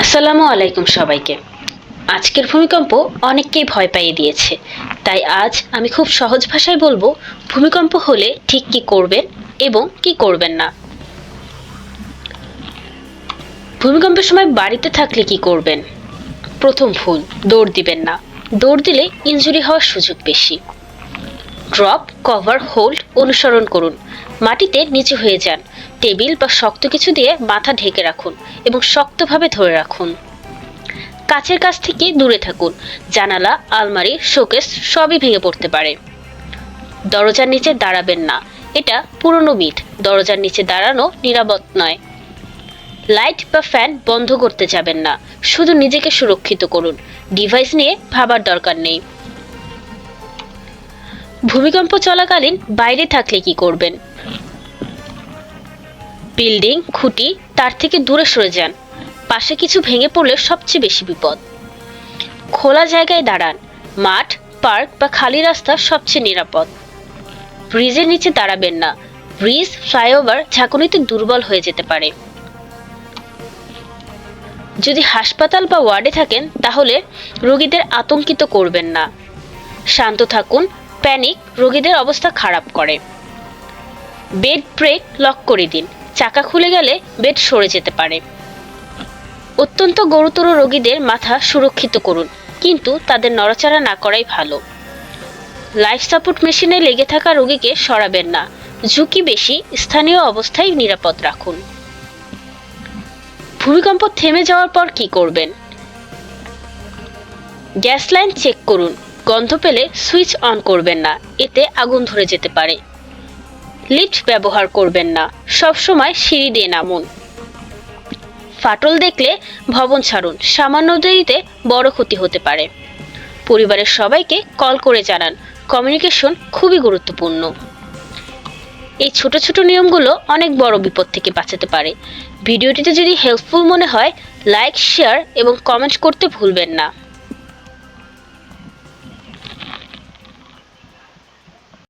আসসালামু আলাইকুম সবাইকে। আজকের ভূমিকম্প অনেককেই ভয় পাইয়ে দিয়েছে। তাই আজ আমি খুব সহজ ভাষায় বলব, ভূমিকম্প হলে ঠিক কি করবেন এবং কি করবেন না? ভূমিকম্পের সময় বাড়িতে থাকলে কি করবেন? প্রথম ভুল, দৌড় দিবেন না। দৌড় দিলে ইনজুরি হওয়ার সুযোগ বেশি। ড্রপ, কভার, হোল্ড অনুসরণ করুন। মাটিতে নিচু হয়ে যান। টেবিল বা শক্ত কিছু দিয়ে মাথা ঢেকে রাখুন এবং শক্তভাবে ধরে রাখুন। কাছের কাছ থেকে দূরে থাকুন। জানালা, আলমারি, শোকেস সবই ভেঙে পড়তে পারে। দরজার নিচে দাঁড়াবেন না। এটা পুরনো মিথ দরজার নিচে দাঁড়ানো নিরাপদ নয়। লাইট বা ফ্যান বন্ধ করতে যাবেন না। শুধু নিজেকে সুরক্ষিত করুন। ডিভাইস নিয়ে ভাবার দরকার নেই। ভূমিকম্প চলাকালীন বাইরে থাকলে কি করবেন? বিল্ডিং, খুঁটি, তার থেকে দূরে সরে যান। পাশে কিছু ভেঙে পড়লে সবচেয়ে বেশি বিপদ। খোলা জায়গায় দাঁড়ান। মাঠ, পার্ক বা খালি রাস্তা সবচেয়ে নিরাপদ। ব্রিজের নিচে দাঁড়াবেন না। ব্রিজ, ফ্লাইওভার ঝাঁকুনিতে দুর্বল হয়ে যেতে পারে। যদি হাসপাতাল বা ওয়ার্ডে থাকেন, তাহলে রোগীদের আতঙ্কিত করবেন না। শান্ত থাকুন। প্যানিক রোগীদের অবস্থা খারাপ করে। বেড ব্রেক লক করে দিন। চাকা খুলে গেলে বেড সরে যেতে পারে। অত্যন্ত গুরুতর রোগীদের মাথা সুরক্ষিত করুন, কিন্তু তাদের নড়াচড়া না করাই ভালো। লাইফ সাপোর্ট মেশিনে লেগে থাকা রোগীকে সরাবেন না, ঝুঁকি বেশি, স্থানীয় অবস্থায় নিরাপদ রাখুন। ভূমিকম্প থেমে যাওয়ার পর কি করবেন? গ্যাস লাইন চেক করুন, গন্ধ পেলে সুইচ অন করবেন না, এতে আগুন ধরে যেতে পারে। লিফট ব্যবহার করবেন না। সবসময় সিঁড়ি দিয়ে নামুন। ফাটল দেখলে ভবন ছাড়ুন। সামান্য দেরিতে বড় ক্ষতি হতে পারে। পরিবারের সবাইকে কল করে জানান। কমিউনিকেশন খুবই গুরুত্বপূর্ণ। এই ছোট ছোট নিয়মগুলো অনেক বড় বিপদ থেকে বাঁচাতে পারে। ভিডিওটিতে যদি হেল্পফুল মনে হয় লাইক শেয়ার এবং কমেন্ট করতে ভুলবেন না।